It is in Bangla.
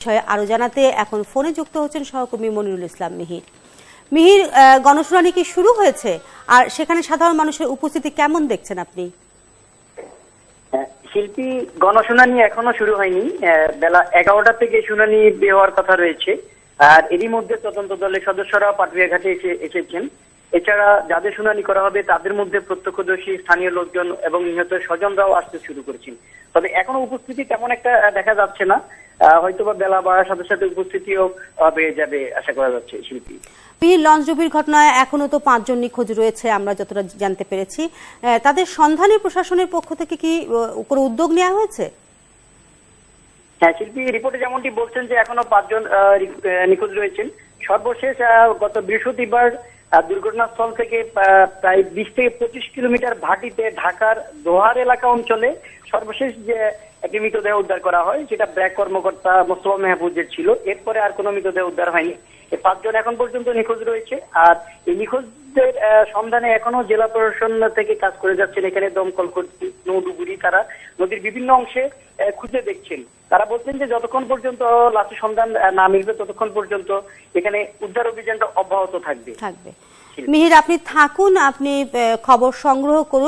বিষয়ে আরও জানাতে এখন ফোনে যুক্ত হচ্ছেন সহকর্মী মনিরুল ইসলাম মিহির। মিহির গণশুনানি কি শুরু হয়েছে? আর সেখানে সাধারণ মানুষের উপস্থিতি কেমন দেখছেন আপনি? শিল্পী, গণশুনানি এখনও শুরু হয়নি। বেলা এগারোটা থেকে শুনানি বের হওয়ার কথা রয়েছে। আর এরই মধ্যে তদন্ত দলের সদস্যরা পাটুরিয়াঘাটে এসে এসেছেন। এছাড়া যাদের শুনানি করা হবে, তাদের মধ্যে প্রত্যক্ষদর্শী, স্থানীয় লোকজন এবং নিহত স্বজনরাও আসতে শুরু করেছেন। তবে এখনও উপস্থিতি তেমন একটা দেখা যাচ্ছে না। হয়তোবা বেলা বাড়ার সাথে সাথে উপস্থিতিও বেড়ে যাবে আশা করা যাচ্ছে শিল্পী। মিহির লঞ্চ ডুবির ঘটনায় এখনও তো পাঁচজন নিখোঁজ রয়েছে আমরা যতটা জানতে পেরেছি। তাদের সন্ধানে প্রশাসনের পক্ষ থেকে কি কোনো উদ্যোগ নেওয়া হয়েছে? হ্যাঁ শিল্পী রিপোর্টে যেমনটি বলছেন যে এখনও পাঁচজন নিখোঁজ রয়েছেন। সর্বশেষ গত বৃহস্পতিবার দুর্ঘটনাস্থল থেকে প্রায় বিশ থেকে পঁচিশ কিলোমিটার ভাটিতে ঢাকার দোহার এলাকা অঞ্চলে সর্বশেষ যে একটি মৃতদেহ উদ্ধার করা হয় যেটা ব্র্যাক কর্মকর্তা মোস্তফা মেহবুজের ছিল। এরপরে আর কোনো মৃতদেহ উদ্ধার হয়নি। পাঁচজন এখন পর্যন্ত নিখোঁজ রয়েছে। আর এই নিখোঁজদের সন্ধানে এখনও জেলা প্রশাসন থেকে কাজ করে যাচ্ছেন এখানে দমকল কর্তৃ নৌডুবুরি তারা। নদীর বিভিন্ন অংশে খুঁজে দেখছেন। তারা বলছেন যে যতক্ষণ পর্যন্ত লাশের সন্ধান না মিলবে, ততক্ষণ পর্যন্ত এখানে উদ্ধার অভিযানটা অব্যাহত থাকবে। থাকবে। মিহির, আপনি থাকুন, আপনি খবর সংগ্রহ করুন।